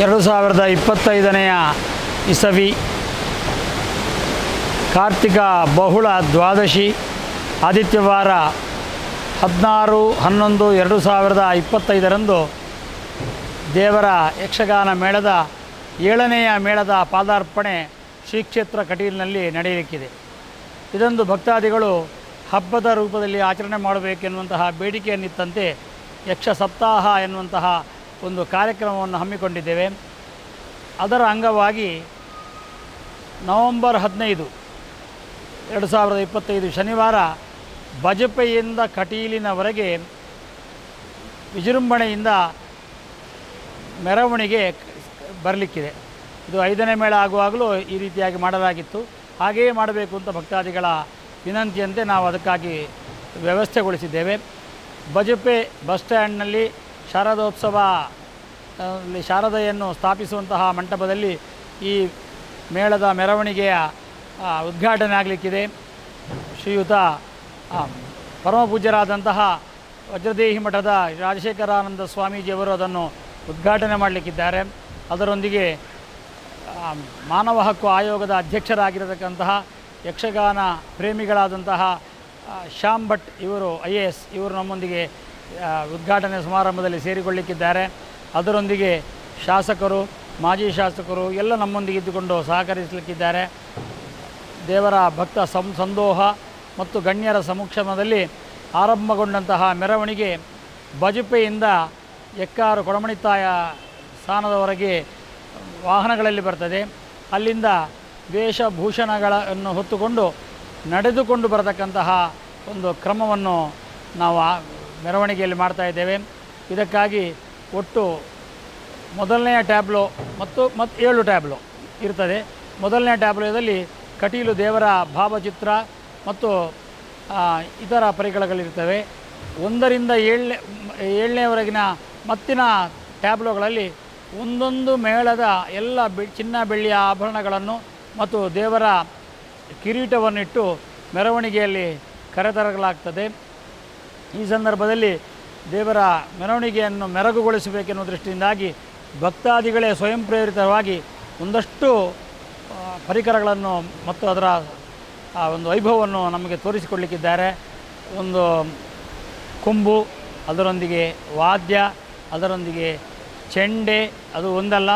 ಎರಡು ಸಾವಿರದ ಇಪ್ಪತ್ತೈದನೆಯ ಇಸವಿ ಕಾರ್ತಿಕ ಬಹುಳ ದ್ವಾದಶಿ ಆದಿತ್ಯವಾರ ಹದಿನಾರು ಹನ್ನೊಂದು ಎರಡು ಸಾವಿರದ ಇಪ್ಪತ್ತೈದರಂದು ದೇವರ ಯಕ್ಷಗಾನ ಮೇಳದ ಏಳನೆಯ ಮೇಳದ ಪಾದಾರ್ಪಣೆ ಶ್ರೀ ಕ್ಷೇತ್ರ ಕಟೀಲಿನಲ್ಲಿ ನಡೆಯಲಿಕ್ಕಿದೆ. ಇದೊಂದು ಭಕ್ತಾದಿಗಳು ಹಬ್ಬದ ರೂಪದಲ್ಲಿ ಆಚರಣೆ ಮಾಡಬೇಕೆನ್ನುವಂತಹ ಬೇಡಿಕೆಯನ್ನಿತ್ತಂತೆ ಯಕ್ಷ ಸಪ್ತಾಹ ಎನ್ನುವಂತಹ ಒಂದು ಕಾರ್ಯಕ್ರಮವನ್ನು ಹಮ್ಮಿಕೊಂಡಿದ್ದೇವೆ. ಅದರ ಅಂಗವಾಗಿ ನವಂಬರ್ ಹದಿನೈದು, ಎರಡು ಸಾವಿರದ ಇಪ್ಪತ್ತೈದು ಶನಿವಾರ ಬಜಪೆಯಿಂದ ಕಟೀಲಿನವರೆಗೆ ವಿಜೃಂಭಣೆಯಿಂದ ಮೆರವಣಿಗೆ ಬರಲಿಕ್ಕಿದೆ. ಇದು ಐದನೇ ಮೇಳ ಆಗುವಾಗಲೂ ಈ ರೀತಿಯಾಗಿ ಮಾಡಲಾಗಿತ್ತು. ಹಾಗೆಯೇ ಮಾಡಬೇಕು ಅಂತ ಭಕ್ತಾದಿಗಳ ವಿನಂತಿಯಂತೆ ನಾವು ಅದಕ್ಕಾಗಿ ವ್ಯವಸ್ಥೆಗೊಳಿಸಿದ್ದೇವೆ. ಬಜಪೆ ಬಸ್ ಸ್ಟ್ಯಾಂಡ್ನಲ್ಲಿ ಶಾರದೋತ್ಸವ ಶಾರದೆಯನ್ನು ಸ್ಥಾಪಿಸುವಂತಹ ಮಂಟಪದಲ್ಲಿ ಈ ಮೇಳದ ಮೆರವಣಿಗೆಯ ಉದ್ಘಾಟನೆ ಆಗಲಿಕ್ಕಿದೆ. ಶ್ರೀಯುತ ಪರಮಪೂಜ್ಯರಾದಂತಹ ಪರಮ ಪೂಜ್ಯರಾದಂತಹ ವಜ್ರದೇಹಿ ಮಠದ ರಾಜಶೇಖರಾನಂದ ಸ್ವಾಮೀಜಿಯವರು ಅದನ್ನು ಉದ್ಘಾಟನೆ ಮಾಡಲಿಕ್ಕಿದ್ದಾರೆ. ಅದರೊಂದಿಗೆ ಮಾನವ ಹಕ್ಕು ಆಯೋಗದ ಅಧ್ಯಕ್ಷರಾಗಿರತಕ್ಕಂತಹ ಯಕ್ಷಗಾನ ಪ್ರೇಮಿಗಳಾದಂತಹ ಶ್ಯಾಮ್ ಭಟ್ ಇವರು, ಐ ಎ ಎಸ್ ಇವರು ನಮ್ಮೊಂದಿಗೆ ಉದ್ಘಾಟನೆ ಸಮಾರಂಭದಲ್ಲಿ ಸೇರಿಕೊಳ್ಳಿಕ್ಕಿದ್ದಾರೆ. ಅದರೊಂದಿಗೆ ಶಾಸಕರು, ಮಾಜಿ ಶಾಸಕರು ಎಲ್ಲ ನಮ್ಮೊಂದಿಗೆ ಇದ್ದುಕೊಂಡು ಸಹಕರಿಸಲಿಕ್ಕಿದ್ದಾರೆ. ದೇವರ ಭಕ್ತ ಸಂ, ಸಂದೋಹ ಮತ್ತು ಗಣ್ಯರ ಸಮಕ್ಷಮದಲ್ಲಿ ಆರಂಭಗೊಂಡಂತಹ ಮೆರವಣಿಗೆ ಬಜಪೆಯಿಂದ ಎಕ್ಕಾರು ಕೊಡಮಣಿತಾಯ ಸ್ಥಾನದವರೆಗೆ ವಾಹನಗಳಲ್ಲಿ ಬರ್ತದೆ. ಅಲ್ಲಿಂದ ವೇಷಭೂಷಣಗಳನ್ನು ಹೊತ್ತುಕೊಂಡು ನಡೆದುಕೊಂಡು ಬರತಕ್ಕಂತಹ ಒಂದು ಕ್ರಮವನ್ನು ನಾವು ಮೆರವಣಿಗೆಯಲ್ಲಿ ಮಾಡ್ತಾ ಇದ್ದೇವೆ. ಇದಕ್ಕಾಗಿ ಒಟ್ಟು ಮೊದಲನೆಯ ಟ್ಯಾಬ್ಲೋ ಮತ್ತು ಮತ್ತು ಏಳು ಟ್ಯಾಬ್ಲೋ ಇರ್ತದೆ. ಮೊದಲನೇ ಟ್ಯಾಬ್ಲೋದಲ್ಲಿ ಕಟೀಲು ದೇವರ ಭಾವಚಿತ್ರ ಮತ್ತು ಇತರ ಪರಿಕರಗಳಿರ್ತವೆ. ಒಂದರಿಂದ ಏಳನೇ ಏಳನೇವರೆಗಿನ ಮತ್ತಿನ ಟ್ಯಾಬ್ಲೋಗಳಲ್ಲಿ ಒಂದೊಂದು ಮೇಳದ ಎಲ್ಲ ಬಿ, ಚಿನ್ನ ಬೆಳ್ಳಿಯ ಆಭರಣಗಳನ್ನು ಮತ್ತು ದೇವರ ಕಿರೀಟವನ್ನಿಟ್ಟು ಮೆರವಣಿಗೆಯಲ್ಲಿ ಕರೆತರಲಾಗ್ತದೆ. ಈ ಸಂದರ್ಭದಲ್ಲಿ ದೇವರ ಮೆರವಣಿಗೆಯನ್ನು ಮೆರಗುಗೊಳಿಸಬೇಕೆನ್ನುವ ದೃಷ್ಟಿಯಿಂದಾಗಿ ಭಕ್ತಾದಿಗಳೇ ಸ್ವಯಂ ಪ್ರೇರಿತವಾಗಿ ಒಂದಷ್ಟು ಪರಿಕರಗಳನ್ನು ಮತ್ತು ಅದರ, ಆ, ಒಂದು ವೈಭವವನ್ನು ನಮಗೆ ತೋರಿಸಿಕೊಡಲಿಕ್ಕಿದ್ದಾರೆ. ಒಂದು ಕೊಂಬು, ಅದರೊಂದಿಗೆ ವಾದ್ಯ, ಅದರೊಂದಿಗೆ ಚೆಂಡೆ, ಅದು ಒಂದಲ್ಲ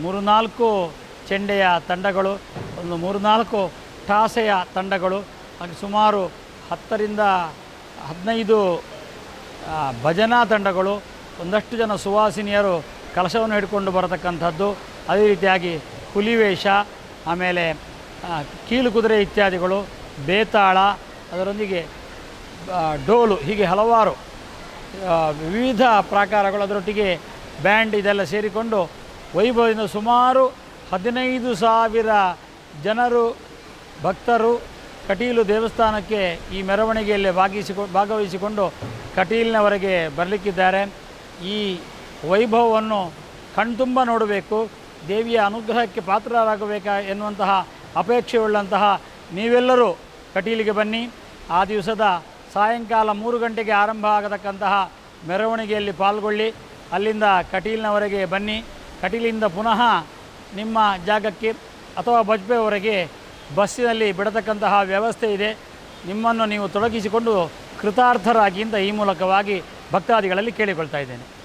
ಮೂರು ನಾಲ್ಕು ಚೆಂಡೆಯ ತಂಡಗಳು, ಒಂದು ಮೂರು ನಾಲ್ಕು ಟಾಸೆಯ ತಂಡಗಳು, ಹಾಗೆ ಸುಮಾರು ಹತ್ತರಿಂದ ಹದಿನೈದು ಭಜನಾ ತಂಡಗಳು ಒಂದಷ್ಟು ಜನ ಸುವಾಸಿನಿಯರು ಕಲಶವನ್ನು ಹಿಡ್ಕೊಂಡು ಬರತಕ್ಕಂಥದ್ದು. ಅದೇ ರೀತಿಯಾಗಿ ಹುಲಿವೇಷ, ಆಮೇಲೆ ಕೀಲು ಕುದುರೆ ಇತ್ಯಾದಿಗಳು, ಬೇತಾಳ, ಅದರೊಂದಿಗೆ ಡೋಲು, ಹೀಗೆ ಹಲವಾರು ವಿವಿಧ ಪ್ರಾಕಾರಗಳು, ಅದರೊಟ್ಟಿಗೆ ಬ್ಯಾಂಡ್ ಇದೆಲ್ಲ ಸೇರಿಕೊಂಡು ವೈಭವದಿಂದ ಸುಮಾರು ಹದಿನೈದು ಸಾವಿರ ಜನರು ಭಕ್ತರು ಕಟೀಲು ದೇವಸ್ಥಾನಕ್ಕೆ ಈ ಮೆರವಣಿಗೆಯಲ್ಲಿ ಭಾಗಿಸಿಕೊ, ಭಾಗವಹಿಸಿಕೊಂಡು ಕಟೀಲಿನವರೆಗೆ ಬರಲಿಕ್ಕಿದ್ದಾರೆ. ಈ ವೈಭವವನ್ನು ಕಣ್ತುಂಬ ನೋಡಬೇಕು. ದೇವಿಯ ಅನುಗ್ರಹಕ್ಕೆ ಪಾತ್ರರಾಗಬೇಕಾ ಎನ್ನುವಂತಹ ಅಪೇಕ್ಷೆಯುಳ್ಳಂತಹ ನೀವೆಲ್ಲರೂ ಕಟೀಲಿಗೆ ಬನ್ನಿ. ಆ ದಿವಸದ ಸಾಯಂಕಾಲ ಮೂರು ಗಂಟೆಗೆ ಆರಂಭ ಆಗತಕ್ಕಂತಹ ಮೆರವಣಿಗೆಯಲ್ಲಿ ಪಾಲ್ಗೊಳ್ಳಿ. ಅಲ್ಲಿಂದ ಕಟೀಲಿನವರೆಗೆ ಬನ್ನಿ. ಕಟೀಲಿಂದ ಪುನಃ ನಿಮ್ಮ ಜಾಗಕ್ಕೆ ಅಥವಾ ಬಜ್ಪೆವರೆಗೆ ಬಸ್ಸಿನಲ್ಲಿ ಬಿಡತಕ್ಕಂತಹ ವ್ಯವಸ್ಥೆ ಇದೆ. ನಿಮ್ಮನ್ನು ನೀವು ತೊಡಗಿಸಿಕೊಂಡು ಕೃತಾರ್ಥರಾಗಿ ಅಂತ ಈ ಮೂಲಕವಾಗಿ ಭಕ್ತಾದಿಗಳಲ್ಲಿ ಕೇಳಿಕೊಳ್ತಾ ಇದ್ದೇನೆ.